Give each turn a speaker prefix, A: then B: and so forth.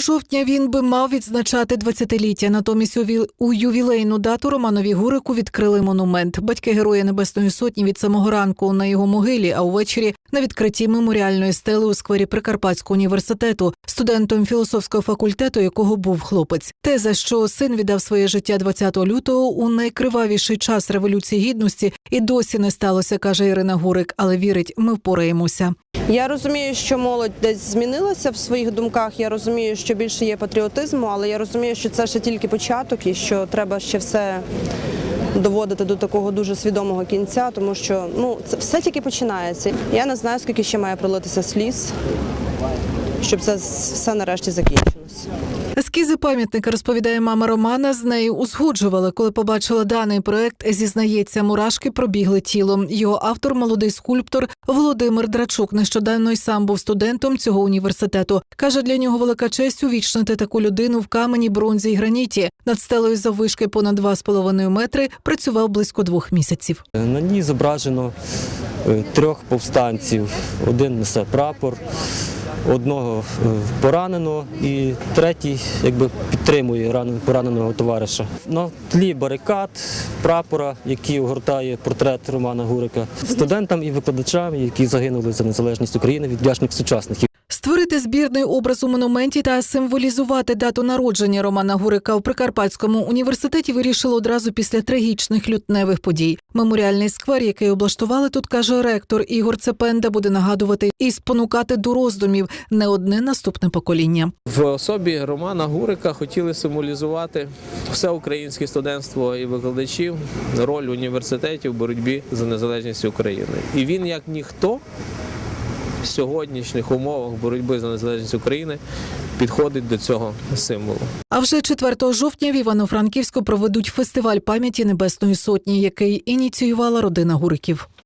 A: жовтня він би мав відзначати 20-ліття. Натомість у, віл- у ювілейну дату Романові Гурику відкрили монумент. Батьки Героя Небесної Сотні від самого ранку на його могилі, а увечері на відкритті меморіальної стели у сквері Прикарпатського університету, студентом філософського факультету, якого був хлопець. Теза, що син віддав своє життя 20 лютого у найкривавіший час революції гідності, і досі не сталося, каже Ірина Гурик, але вірить, ми впораємося.
B: Я розумію, що молодь десь змінилася в своїх думках. Я розумію, що більше є патріотизму, але я розумію, що це ще тільки початок і що треба ще все доводити до такого дуже свідомого кінця, тому що ну це все тільки починається. Я не знаю, скільки ще має пролитися сліз, щоб це все нарешті закінчилося.
A: Ескізи пам'ятника розповідає мама Романа. З нею узгоджували, коли побачила даний проект. Зізнається, мурашки пробігли тілом. Його автор, молодий скульптор Володимир Драчук, нещодавно й сам був студентом цього університету. каже, для нього велика честь увічнити таку людину в камені, бронзі й граніті. Над стелею заввишки понад 2,5 метри працював близько двох місяців.
C: На ній зображено е, трьох повстанців. Один несе прапор, одного поранено пораненого і третій якби підтримує пораненого товариша. На тлі барикад, прапора, який огортає портрет Романа Гурика, студентам і викладачам, які загинули за незалежність України від вдячних сучасників.
A: Створити збірний образ у монументі та символізувати дату народження Романа Гурика у Прикарпатському університеті вирішили одразу після трагічних лютневих подій. Меморіальний сквер, який облаштували тут, каже ректор Ігор Цепенда, буде нагадувати і спонукати до роздумів не одне наступне покоління.
D: В особі Романа Гурика хотіли символізувати все українське студентство і викладачів, роль університетів в боротьбі за незалежність України. І він, як ніхто, в сьогоднішніх умовах боротьби за незалежність України підходить до цього символу.
A: А вже 4 жовтня в Івано-Франківську проведуть фестиваль пам'яті Небесної Сотні, який ініціювала родина Гуриків.